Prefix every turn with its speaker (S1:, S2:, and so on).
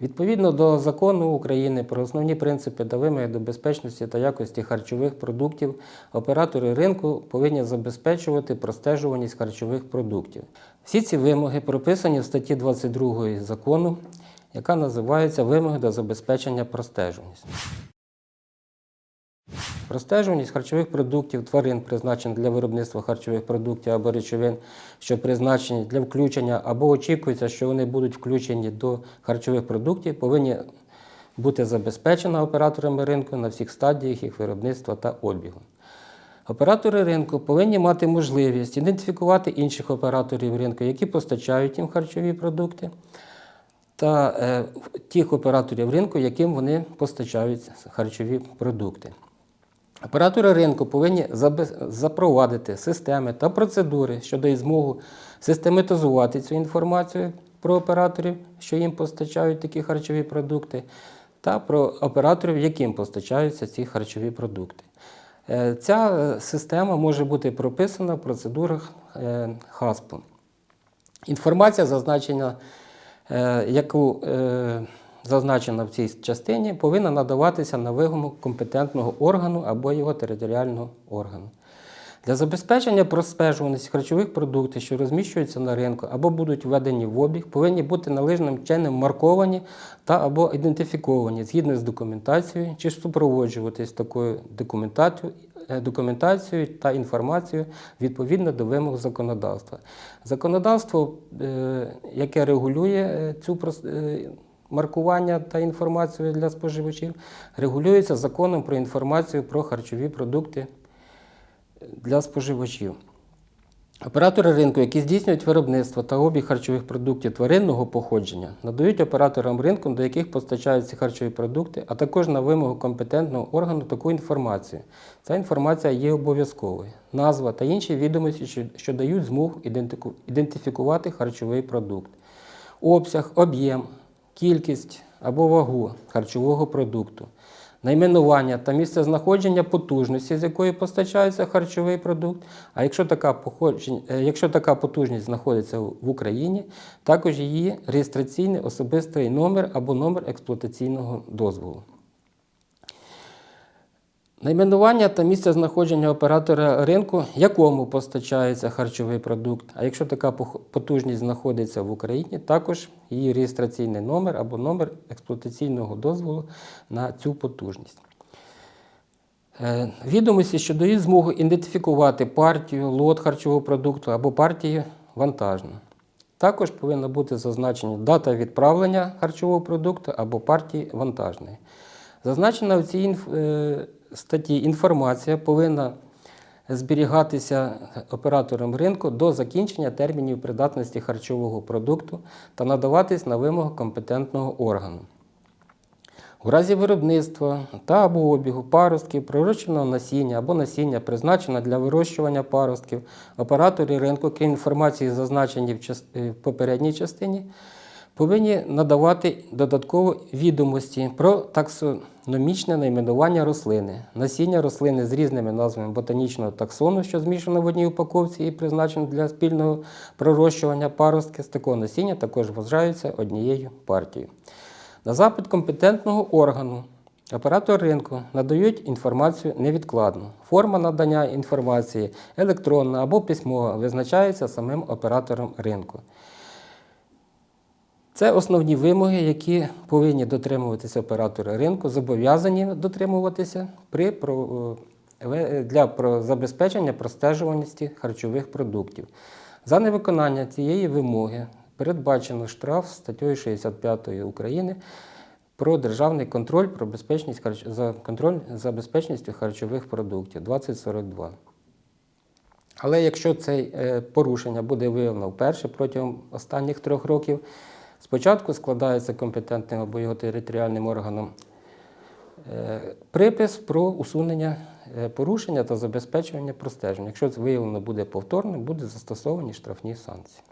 S1: Відповідно до закону України про основні принципи та вимоги до безпечності та якості харчових продуктів, оператори ринку повинні забезпечувати простежуваність харчових продуктів. Всі ці вимоги прописані в статті 22 закону, яка називається Вимоги до забезпечення простежуваності. Простежуваність харчових продуктів тварин, призначених для виробництва харчових продуктів або речовин, що призначені для включення або очікується, що вони будуть включені до харчових продуктів, повинні бути забезпечена операторами ринку на всіх стадіях їх виробництва та обігу. Оператори ринку повинні мати можливість ідентифікувати інших операторів ринку, які постачають їм харчові продукти, та е, тих операторів ринку, яким вони постачають харчові продукти. Оператори ринку повинні запровадити системи та процедури, що дають змогу систематизувати цю інформацію про операторів, що їм постачають такі харчові продукти, та про операторів, яким постачаються ці харчові продукти. Е, Ця е, система може бути прописана в процедурах е, ХАСПу. Інформація, зазначена, е, яку е, зазначена в цій частині, повинна надаватися на вимогу компетентного органу або його територіального органу. Для забезпечення простежуваності харчових продуктів, що розміщуються на ринку або будуть введені в обіг, повинні бути належним чином марковані та або ідентифіковані згідно з документацією чи супроводжуватись такою документацією, е, та інформацією відповідно до вимог законодавства. Законодавство, е, яке регулює е, цю маркування та інформацію для споживачів, регулюється законом про інформацію про харчові продукти для споживачів. Оператори ринку, які здійснюють виробництво та обіг харчових продуктів тваринного походження, надають операторам ринку, до яких постачаються харчові продукти, а також на вимогу компетентного органу таку інформацію. Ця інформація є обов'язковою. Назва та інші відомості, що, дають змогу ідентифікувати харчовий продукт. Обсяг, об'єм, кількість або вагу харчового продукту, найменування та місце знаходження потужності, з якої постачається харчовий продукт. А якщо така, е, якщо така потужність знаходиться в Україні, також її реєстраційний особистий номер або номер експлуатаційного дозволу. Найменування та місце знаходження оператора ринку, якому постачається харчовий продукт. А якщо така потужність знаходиться в Україні, також її реєстраційний номер або номер експлуатаційного дозволу на цю потужність. Е, Відомості, що дають змогу ідентифікувати партію, лот харчового продукту або партію вантажну. Також повинна бути зазначена дата відправлення харчового продукту або партії вантажної. Зазначена в цій інф- е, статті інформація повинна зберігатися оператором ринку до закінчення термінів придатності харчового продукту та надаватись на вимогу компетентного органу. У разі виробництва та або обігу паростків, прирощеного насіння або насіння, призначеного для вирощування паростків, оператори ринку, крім інформації, зазначені в попередній частині, повинні надавати додаткові відомості про таксономічне найменування рослини, насіння рослини з різними назвами ботанічного таксону, що змішано в одній упаковці і призначено для спільного пророщування паростки, з такого насіння також вважаються однією партією. На запит компетентного органу оператор ринку надають інформацію невідкладно. Форма надання інформації електронна або письмова визначається самим оператором ринку. Це основні вимоги, які повинні дотримуватися оператори ринку, зобов'язані дотримуватися при е, для забезпечення простежуваності харчових продуктів. За невиконання цієї вимоги передбачено штраф статтею 65 України про державний контроль про безпечність за контроль за безпечністю харчових продуктів 2042. Але якщо це е, порушення буде виявлено вперше протягом останніх трьох років, спочатку складається компетентним або його територіальним органом е, припис про усунення е, порушення та забезпечення простеження. Якщо це виявлено буде повторно, будуть застосовані штрафні санкції.